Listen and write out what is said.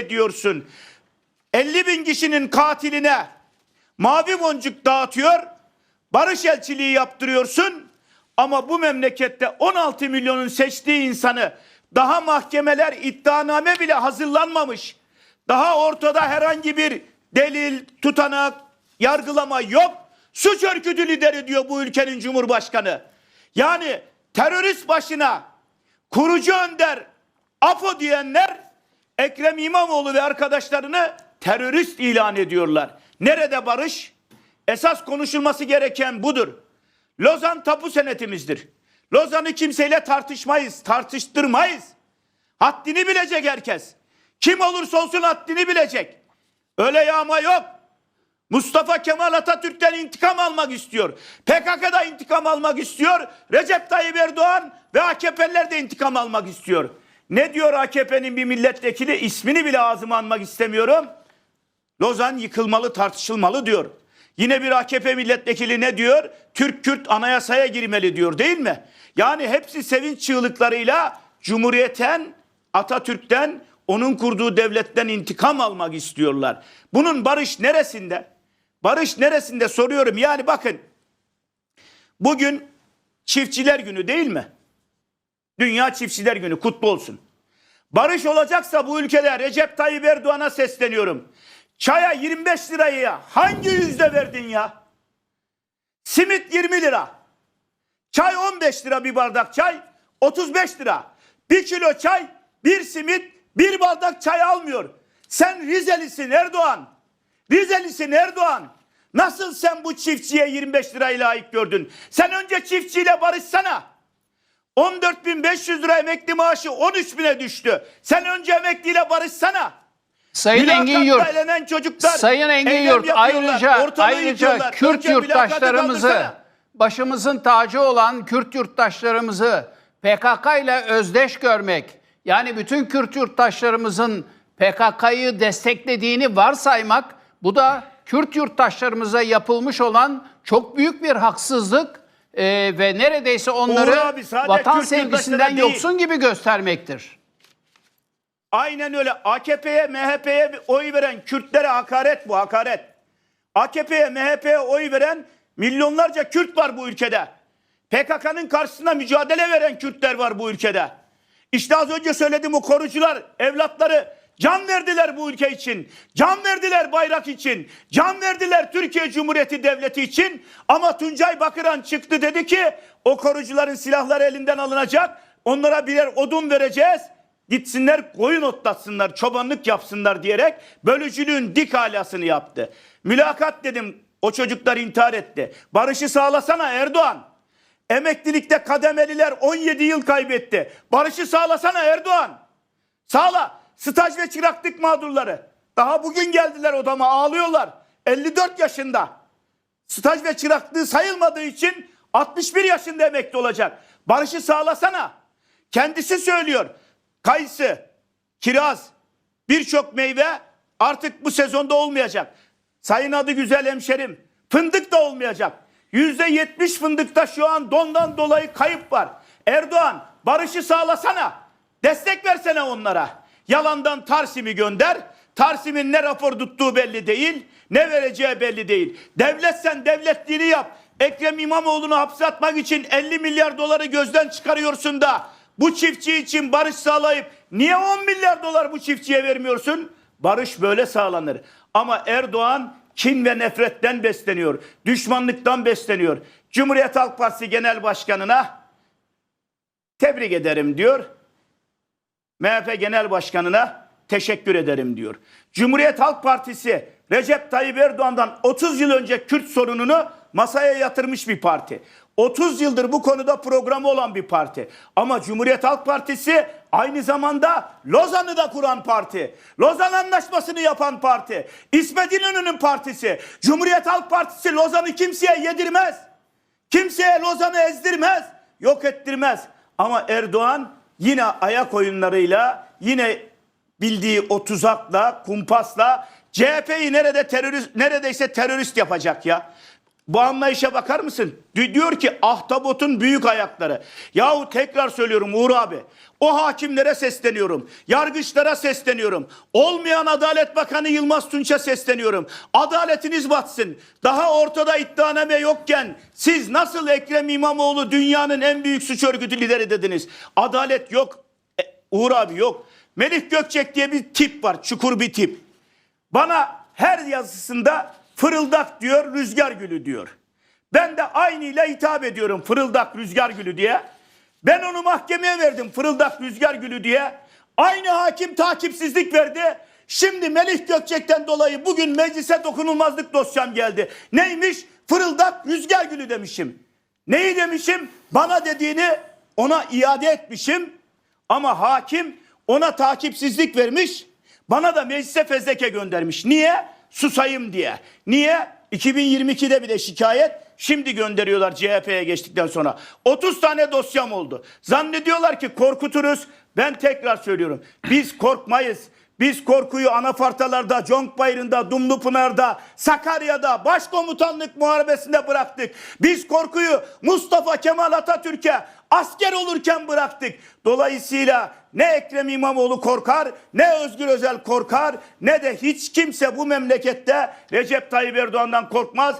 ediyorsun. 50 bin kişinin katiline mavi boncuk dağıtıyor, barış elçiliği yaptırıyorsun ama bu memlekette 16 milyonun seçtiği insanı daha mahkemeler iddianame bile hazırlanmamış. Daha ortada herhangi bir delil, tutanak, yargılama yok. Suç örgütü lideri diyor bu ülkenin cumhurbaşkanı. Yani terörist başına kurucu önder APO diyenler Ekrem İmamoğlu ve arkadaşlarını terörist ilan ediyorlar. Nerede barış? Esas konuşulması gereken budur. Lozan tapu senetimizdir. Lozan'ı kimseyle tartışmayız, tartıştırmayız. Haddini bilecek herkes. Kim olursa olsun haddini bilecek. Öyle yağma yok. Mustafa Kemal Atatürk'ten intikam almak istiyor. PKK'da intikam almak istiyor. Recep Tayyip Erdoğan ve AKP'liler de intikam almak istiyor. Ne diyor AKP'nin bir milletvekili? İsmini bile ağzıma almak istemiyorum. Lozan yıkılmalı, tartışılmalı diyor. Yine bir AKP milletvekili ne diyor? Türk-Kürt anayasaya girmeli diyor değil mi? Yani hepsi sevinç çığlıklarıyla Cumhuriyet'ten, Atatürk'ten, onun kurduğu devletten intikam almak istiyorlar. Bunun barış neresinde? Barış neresinde soruyorum. Yani bakın bugün çiftçiler günü değil mi? Dünya Çiftçiler Günü kutlu olsun. Barış olacaksa bu ülkede Recep Tayyip Erdoğan'a sesleniyorum. Çaya 25 lirayı hangi yüzde verdin ya? Simit 20 lira. Çay 15 lira bir bardak çay. 35 lira. Bir kilo çay, bir simit, bir bardak çay almıyor. Sen Rizelisin Erdoğan. Rizelisin Erdoğan. Nasıl sen bu çiftçiye 25 lirayı layık gördün? Sen önce çiftçiyle barışsana. 14.500 lira emekli maaşı 13 bine düştü. Sen önce emekliyle barışsana. Sayın Engin Yurt, elenen çocuklar Sayın Engin Yurt ayrıca ayrıca. Kürt Önce yurttaşlarımızı başımızın tacı olan Kürt yurttaşlarımızı PKK ile özdeş görmek yani bütün Kürt yurttaşlarımızın PKK'yı desteklediğini varsaymak bu da Kürt yurttaşlarımıza yapılmış olan çok büyük bir haksızlık e, ve neredeyse onları Uğur abi, sadece vatan Kürt sevgisinden değil. yoksun gibi göstermektir. Aynen öyle. AKP'ye, MHP'ye oy veren Kürtlere hakaret bu, hakaret. AKP'ye, MHP'ye oy veren milyonlarca Kürt var bu ülkede. PKK'nın karşısında mücadele veren Kürtler var bu ülkede. İşte az önce söyledim o korucular, evlatları can verdiler bu ülke için. Can verdiler bayrak için. Can verdiler Türkiye Cumhuriyeti Devleti için. Ama Tuncay Bakıran çıktı dedi ki o korucuların silahları elinden alınacak. Onlara birer odun vereceğiz. Gitsinler koyun otlatsınlar, çobanlık yapsınlar diyerek bölücülüğün dik alasını yaptı. Mülakat dedim o çocuklar intihar etti. Barışı sağlasana Erdoğan. Emeklilikte kademeliler 17 yıl kaybetti. Barışı sağlasana Erdoğan. Sağla. Staj ve çıraklık mağdurları. Daha bugün geldiler odama ağlıyorlar. 54 yaşında. Staj ve çıraklığı sayılmadığı için 61 yaşında emekli olacak. Barışı sağlasana. Kendisi söylüyor. Kayısı, kiraz, birçok meyve artık bu sezonda olmayacak. Sayın adı güzel hemşerim. Fındık da olmayacak. Yüzde yetmiş fındıkta şu an dondan dolayı kayıp var. Erdoğan barışı sağlasana. Destek versene onlara. Yalandan Tarsim'i gönder. Tarsim'in ne rapor tuttuğu belli değil. Ne vereceği belli değil. Devlet sen devletliğini yap. Ekrem İmamoğlu'nu hapse atmak için 50 milyar doları gözden çıkarıyorsun da bu çiftçi için barış sağlayıp niye 10 milyar dolar bu çiftçiye vermiyorsun? Barış böyle sağlanır. Ama Erdoğan kin ve nefretten besleniyor. Düşmanlıktan besleniyor. Cumhuriyet Halk Partisi Genel Başkanı'na tebrik ederim diyor. MHP Genel Başkanı'na teşekkür ederim diyor. Cumhuriyet Halk Partisi Recep Tayyip Erdoğan'dan 30 yıl önce Kürt sorununu masaya yatırmış bir parti. 30 yıldır bu konuda programı olan bir parti. Ama Cumhuriyet Halk Partisi aynı zamanda Lozan'ı da kuran parti. Lozan Anlaşması'nı yapan parti. İsmet İnönü'nün partisi. Cumhuriyet Halk Partisi Lozan'ı kimseye yedirmez. Kimseye Lozan'ı ezdirmez, yok ettirmez. Ama Erdoğan yine ayak oyunlarıyla, yine bildiği o tuzakla, kumpasla CHP'yi nerede terörist, neredeyse terörist yapacak ya. Bu anlayışa bakar mısın? Di- Diyor ki ahtapotun büyük ayakları. Yahu tekrar söylüyorum Uğur abi. O hakimlere sesleniyorum. Yargıçlara sesleniyorum. Olmayan Adalet Bakanı Yılmaz Tunç'a sesleniyorum. Adaletiniz batsın. Daha ortada iddianame yokken siz nasıl Ekrem İmamoğlu dünyanın en büyük suç örgütü lideri dediniz? Adalet yok. E, Uğur abi yok. Melih Gökçek diye bir tip var. Çukur bir tip. Bana her yazısında fırıldak diyor, rüzgar gülü diyor. Ben de aynıyla hitap ediyorum fırıldak rüzgar gülü diye. Ben onu mahkemeye verdim fırıldak rüzgar gülü diye. Aynı hakim takipsizlik verdi. Şimdi Melih Gökçek'ten dolayı bugün meclise dokunulmazlık dosyam geldi. Neymiş? Fırıldak rüzgar gülü demişim. Neyi demişim? Bana dediğini ona iade etmişim. Ama hakim ona takipsizlik vermiş. Bana da meclise fezleke göndermiş. Niye? Susayım diye. Niye? 2022'de bir de şikayet. Şimdi gönderiyorlar CHP'ye geçtikten sonra. 30 tane dosyam oldu. Zannediyorlar ki korkuturuz. Ben tekrar söylüyorum. Biz korkmayız. Biz korkuyu anafartalarda, Conkbayırı'nda, Dumlupınar'da, Sakarya'da, başkomutanlık muharebesinde bıraktık. Biz korkuyu Mustafa Kemal Atatürk'e asker olurken bıraktık. Dolayısıyla ne Ekrem İmamoğlu korkar, ne Özgür Özel korkar, ne de hiç kimse bu memlekette Recep Tayyip Erdoğan'dan korkmaz.